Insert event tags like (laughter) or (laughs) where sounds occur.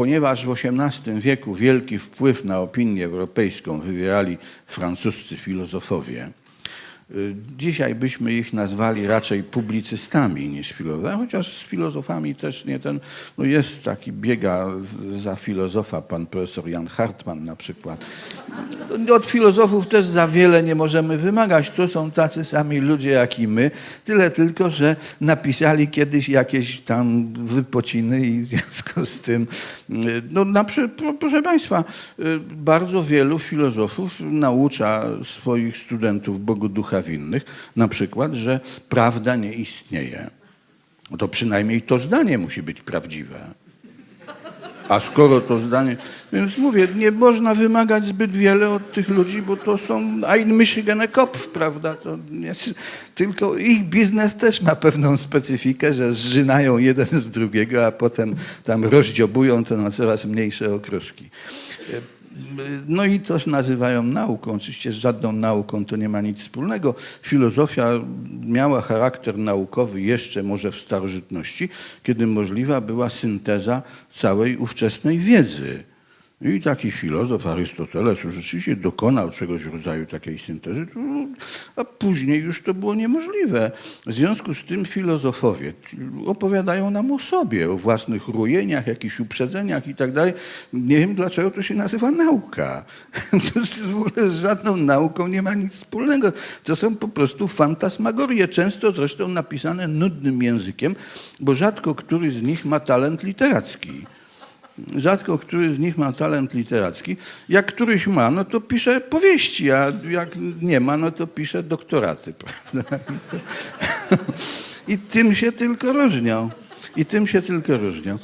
ponieważ w XVIII wieku wielki wpływ na opinię europejską wywierali francuscy filozofowie, y, dzisiaj byśmy ich nazwali raczej publicystami niż filozofami, chociaż z filozofami też nie ten, no jest taki, biega za filozofa pan profesor Jan Hartmann na przykład. Od filozofów też za wiele nie możemy wymagać. To są tacy sami ludzie jak i my. Tyle tylko, że napisali kiedyś jakieś tam wypociny i w związku z tym, no na, proszę Państwa, y, bardzo wielu filozofów naucza swoich studentów Bogu ducha winnych, na przykład, że prawda nie istnieje. No To przynajmniej to zdanie musi być prawdziwe. A skoro to zdanie. Więc mówię, nie można wymagać zbyt wiele od tych ludzi, bo to są ein Michigan Kopf, prawda? To nie, tylko ich biznes też ma pewną specyfikę, że zżynają jeden z drugiego, a potem tam rozdziobują to na coraz mniejsze okruszki. No i to nazywają nauką. Oczywiście z żadną nauką to nie ma nic wspólnego. Filozofia miała charakter naukowy jeszcze może w starożytności, kiedy możliwa była synteza całej ówczesnej wiedzy. I taki filozof Arystoteles rzeczywiście dokonał czegoś w rodzaju takiej syntezy, a później już to było niemożliwe. W związku z tym filozofowie opowiadają nam o sobie, o własnych rujeniach, jakichś uprzedzeniach i tak dalej. Nie wiem, dlaczego to się nazywa nauka. (laughs) To w ogóle z żadną nauką nie ma nic wspólnego. To są po prostu fantasmagorie, często zresztą napisane nudnym językiem, bo rzadko który z nich ma talent literacki. Rzadko który z nich ma talent literacki. Jak któryś ma, no to pisze powieści, a jak nie ma, no to pisze doktoraty. (laughs) Prawda? I, tym się tylko różnią. I tym się tylko różnią.